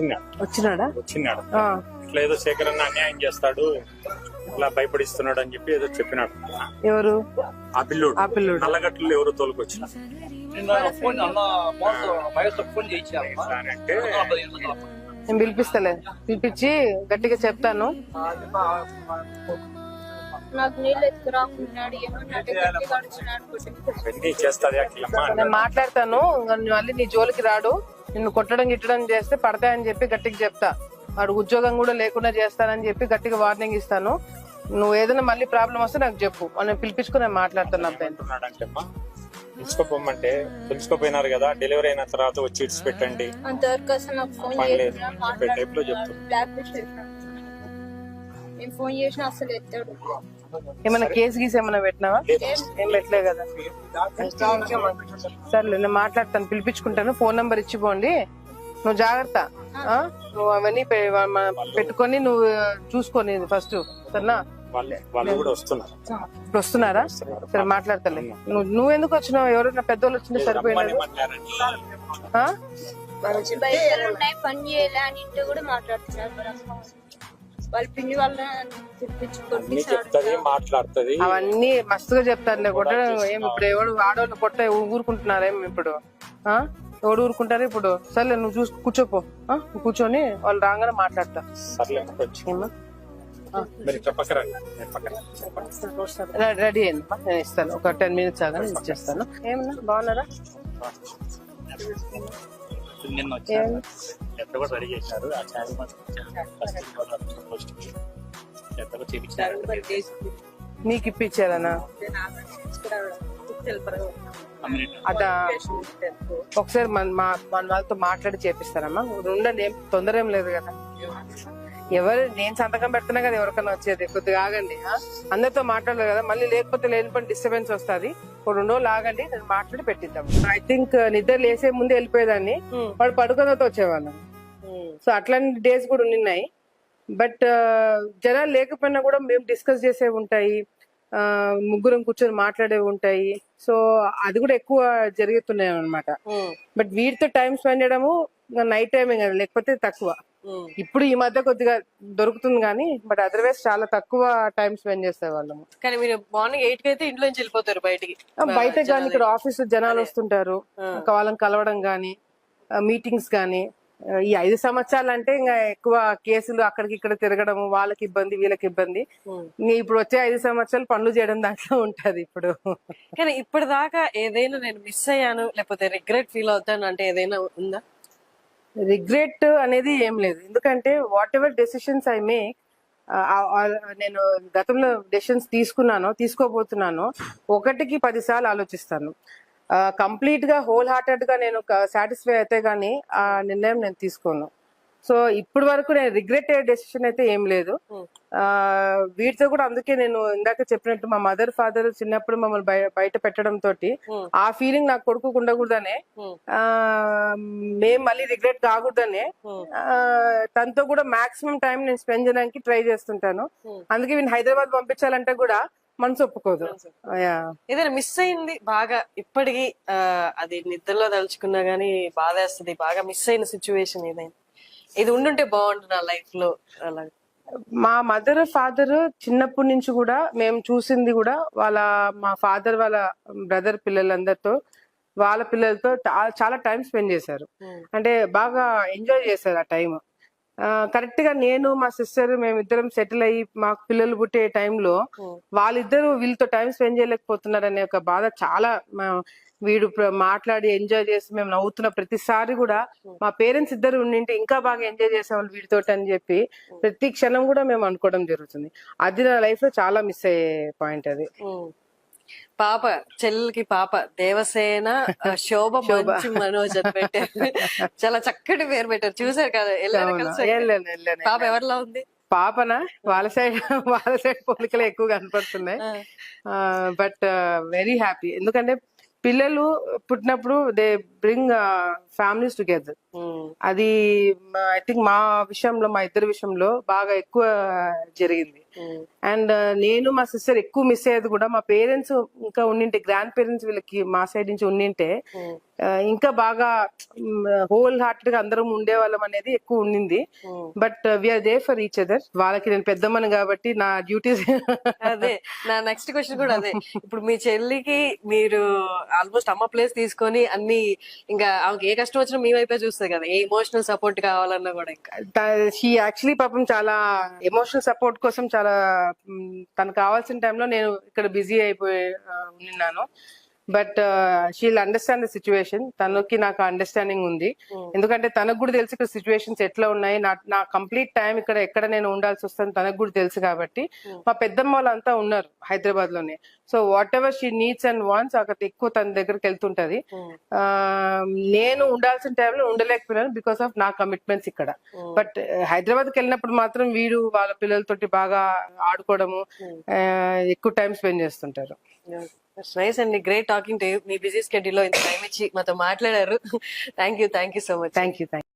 వచ్చినాడు. వచ్చినాడా? వచ్చినాడు. ఇట్లా ఏదో శేఖర్ అన్న అన్యాయం చేస్తాడు ఇట్లా భయపడిస్తున్నాడు అని చెప్పి ఏదో చెప్పినాడు. ఎవరు? ఆ పిల్లోడు. ఆ పిల్లోడు. నల్లగట్లు ఎవరో తోలుకొచ్చిన. అంటే నేను పిలిపిస్తలే. పిలిపించి గట్టిగా చెప్తాను. నేను మాట్లాడతాను. మళ్ళీ నీ జోలికి రాడు. నిన్ను కొట్టడం గిట్టడం చేస్తే పడతాయని చెప్పి గట్టిగా చెప్తా. వాడు ఉద్యోగం కూడా లేకుండా చేస్తానని చెప్పి గట్టిగా వార్నింగ్ ఇస్తాను. నువ్వు ఏదైనా మళ్ళీ ప్రాబ్లం వస్తే నాకు చెప్పు. మనం పిలిపించుకుని నేను మాట్లాడుతాను అబ్బాయి అంటున్నాడు అంటే అమ్మా పిలుచుకోపోమంటే పిలుచుకోపోయినారు కదా డెలివరీ అయిన తర్వాత వచ్చి ఇడిచి పెట్టండి. చెప్పే టైప్లో ఫోన్ చేసినా అసలు ఎత్తాడు. ఏమైనా కేసు గీసి ఏమైనా పెట్టినావా? ఏం పెట్టలే కదా. సర్లే నేను మాట్లాడతాను పిలిపించుకుంటాను. Phone number ఇచ్చిపోండి. నువ్వు జాగ్రత్త. ఆ? నువ్వు అవన్నీ పెట్టుకొని నువ్వు చూసుకోని ఫస్ట్ సరేనా? వాళ్ళే వాళ్ళు కూడా వస్తున్నారు. ఇప్పుడు వస్తున్నారా? సరే మాట్లాడతలే. నువ్వు నువ్వెందుకు వచ్చినావు? ఎవరైనా పెద్దోళ్ళు? బయటలు ఉన్నాయి పని చేయలే అని ఇంట్లో కూడా మాట్లాడుతున్నారు. వాళ్ళ పిన్ని మాట్లాడుతుంది. అవన్నీ మస్తుగా చెప్తారులే కొట్ట ఏం ఇప్పుడు ఎవడు ఆడవాళ్ళు కొట్ట ఊరుకుంటున్నారేం ఇప్పుడు? ఆ? ఎవడు ఊరుకుంటారు ఇప్పుడు? సర్లే నువ్వు చూసి కూర్చోపో. కూర్చొని వాళ్ళు రాగానే మాట్లాడతా. రెడీ. అయింది నేను ఇస్తాను. ఒక టెన్ మినిట్స్ ఆగా ఇచ్చేస్తాను. ఏమన్నా? బాగున్నారా? నిన్న వచ్చారు కూడా రెడీ చేశారు. ఆ ఛానల్ పోస్ట్ ఎంత కూడా చేపించారు నీకు ఇప్పించారనా? అదా. ఒకసారి మన మా- మన వాళ్ళతో మాట్లాడి చేపిస్తారమ్మా. ఉండండి ఏం తొందర ఏం లేదు కదా. ఎవరు నేను సంతకం పెడుతున్నా కదా ఎవరికైనా వచ్చేది. కొద్దిగా ఆగండి? అందరితో మాట్లాడలేదు కదా మళ్ళీ లేకపోతే లేనిపోయిన డిస్టర్బెన్స్ వస్తుంది. ఒక రెండు రోజులు ఆగండి నేను మాట్లాడి పెట్టిద్దాం. ఐ థింక్ నిద్ర లేసే ముందే వెళ్ళిపోయేదాన్ని. వాడు పడుకున్నతో వచ్చేవాళ్ళం. సో అట్లాంటి డేస్ కూడా ఉన్నాయి. బట్ జనాలు లేకపోయినా కూడా మేము డిస్కస్ చేసేవి ఉంటాయి. ముగ్గురం కూర్చొని మాట్లాడేవి ఉంటాయి. సో అది కూడా ఎక్కువ జరుగుతున్నాయి అనమాట బట్ వీటితో టైం స్పెండ్ చేయడము నైట్ టైమే కదా లేకపోతే తక్కువ. ఇప్పుడు ఈ మధ్య కొద్దిగా దొరుకుతుంది కానీ బట్ అదర్వైజ్ చాలా తక్కువ టైం స్పెండ్ చేసే వాళ్ళము కానీ మీరు మార్నింగ్ ఎయిట్ అయితే ఇంట్లో నుంచి వెళ్ళిపోతారు బయటికి. బయట కానీ ఇక్కడ ఆఫీస్ జనాలు వస్తుంటారు. వాళ్ళని కలవడం కానీ మీటింగ్స్ కానీ ఈ ఐదు సంవత్సరాలు అంటే ఇంకా ఎక్కువ కేసులు అక్కడికి ఇక్కడ తిరగడం వాళ్ళకి ఇబ్బంది వీళ్ళకి ఇబ్బంది. ఇప్పుడు వచ్చే ఐదు సంవత్సరాలు పనులు చేయడం దాంట్లో ఉంటది ఇప్పుడు. కానీ ఇప్పటిదాకా ఏదైనా నేను మిస్ అయ్యాను లేకపోతే రిగ్రెట్ ఫీల్ అవుతాను అంటే ఏదైనా ఉందా? రిగ్రెట్ అనేది ఏం లేదు. ఎందుకంటే whatever decisions I make నేను గతంలో డెసిషన్స్ తీసుకున్నాను తీసుకోబోతున్నాను ఒకటికి పదిసార్లు ఆలోచిస్తాను. కంప్లీట్గా హోల్ హార్టెడ్గా నేను సాటిస్ఫై అయితే గానీ ఆ నిర్ణయం నేను తీసుకోను. సో ఇప్పటి వరకు నేను రిగ్రెట్ అయ్యే డెసిషన్ అయితే ఏం లేదు. ఆ వీటితో కూడా అందుకే నేను ఇందాక చెప్పినట్టు మా మదర్ ఫాదర్ చిన్నప్పుడు మమ్మల్ని బయ- బయట పెట్టడం తోటి ఆ ఫీలింగ్ నాకు కొడుకు ఉండకూడదనే ఆ మేము మళ్ళీ రిగ్రెట్ కాకూడదనే తనతో కూడా మాక్సిమం టైం నేను స్పెండ్ చేయడానికి ట్రై చేస్తుంటాను. అందుకే వీళ్ళు హైదరాబాద్ పంపించాలంటే కూడా మనసు ఒప్పుకోదు. ఏదైనా మిస్ అయింది బాగా ఇప్పటికి అది నిద్రలో తలుచుకున్నా గానీ బాధేస్తుంది బాగా మిస్ అయిన సిచ్యువేషన్ ఏదైనా. ఇది ఉండుంటే బాగుండు నా లైఫ్లో. అలా మా మదర్ ఫాదర్ చిన్నప్పటి నుంచి కూడా మేము చూసింది కూడా వాళ్ళ మా ఫాదర్ వాళ్ళ బ్రదర్ పిల్లలందరితో వాళ్ళ పిల్లలతో చాలా టైం స్పెండ్ చేశారు. అంటే బాగా ఎంజాయ్ చేశారు ఆ టైం కరెక్ట్గా నేను మా సిస్టర్ మేమిద్దరం సెటిల్ అయ్యి మాకు పిల్లలు పుట్టే టైంలో వాళ్ళిద్దరూ వీళ్ళతో టైం స్పెండ్ చేయలేకపోతున్నారు అనే ఒక బాధ చాలా మా- వీడు మాట్లాడి ఎంజాయ్ చేసి మేము నవ్వుతున్న ప్రతిసారి కూడా మా పేరెంట్స్ ఇద్దరు ఉండింటే ఇంకా బాగా ఎంజాయ్ చేసేవాళ్ళు వీడితో అని చెప్పి ప్రతి క్షణం కూడా మేము అనుకోవడం జరుగుతుంది. అది నా లైఫ్లో చాలా మిస్ అయ్యే పాయింట్ అది. పాప చెల్లెలకి పాప దేవసేన శోభ మంచు మనోజ్ అని పెట్టారు. చాలా చక్కటి పేరు పెట్టారు. చూసారు కదా వెళ్ళారు పాప ఎవరిలా ఉంది? పాపన? వాళ్ళ సైడ్ వాళ్ళ సైడ్ పోలికలు ఎక్కువ కనపడుతున్నాయి. బట్ వెరీ హ్యాపీ ఎందుకంటే పిల్లలు పుట్టినప్పుడు దే బ్రింగ్ ఫ్యామిలీస్ టుగెదర్ అది ఐ థింక్ మా విషయంలో మా ఇద్దరి విషయంలో బాగా ఎక్కువ జరిగింది. అండ్ నేను మా సిస్టర్ ఎక్కువ మిస్ అయ్యేది కూడా మా పేరెంట్స్ ఇంకా ఉండింటే గ్రాండ్ పేరెంట్స్ వీళ్ళకి మా సైడ్ నుంచి ఉండింటే ఆ, ఇంకా బాగా హోల్ హార్టెడ్గా అందరం ఉండేవాళ్ళం అనేది ఎక్కువ ఉండింది. But we're there for each other వాళ్ళకి నేను పెద్దమ్మని కాబట్టి నా డ్యూటీస్ అదే నా నెక్స్ట్ క్వశ్చన్ కూడా అదే. ఇప్పుడు మీ చెల్లికి మీరు ఆల్మోస్ట్ అమ్మ ప్లేస్ తీసుకొని అన్ని ఇంకా ఆమెకి ఏ కష్టం వచ్చినా మీ వైపే చూస్తుంది కదా. ఏ ఇమోషనల్ సపోర్ట్ కావాలన్నా కూడా ఇంకా. షీ యాక్చువల్లీ పాపం చాలా ఎమోషనల్ సపోర్ట్ కోసం చాలా చాలా తనకు కావాల్సిన టైంలో నేను ఇక్కడ బిజీ అయిపోయి ఉన్నాను. But she'll understand the situation తనకి నాకు అండర్స్టాండింగ్ ఉంది. ఎందుకంటే తనకు కూడా తెలుసు ఇక్కడ సిచ్యువేషన్స్ ఎట్లా ఉన్నాయి. నా నా కంప్లీట్ టైం ఇక్కడ ఎక్కడ నేను ఉండాల్సి వస్తుంది తనకు కూడా తెలుసు కాబట్టి. మా పెద్దమ్మ వాళ్ళంతా ఉన్నారు హైదరాబాద్లోనే so whatever she needs and wants అక్కడ ఎక్కువ తన దగ్గరికి వెళ్తుంటది. నేను ఉండాల్సిన టైంలో ఉండలేకపోయినాను బికాస్ ఆఫ్ నా కమిట్మెంట్స్ ఇక్కడ. బట్ హైదరాబాద్కి వెళ్ళినప్పుడు మాత్రం వీడు వాళ్ళ పిల్లలతోటి బాగా ఆడుకోవడము ఎక్కువ టైం స్పెండ్ చేస్తుంటారు. నైస్ అండి గ్రేట్ టాకింగ్ టు మీ బిజీ స్కెడ్యూల్లో ఇంత టైం ఇచ్చి మాతో మాట్లాడారు. Thank you thank you so much thank you thank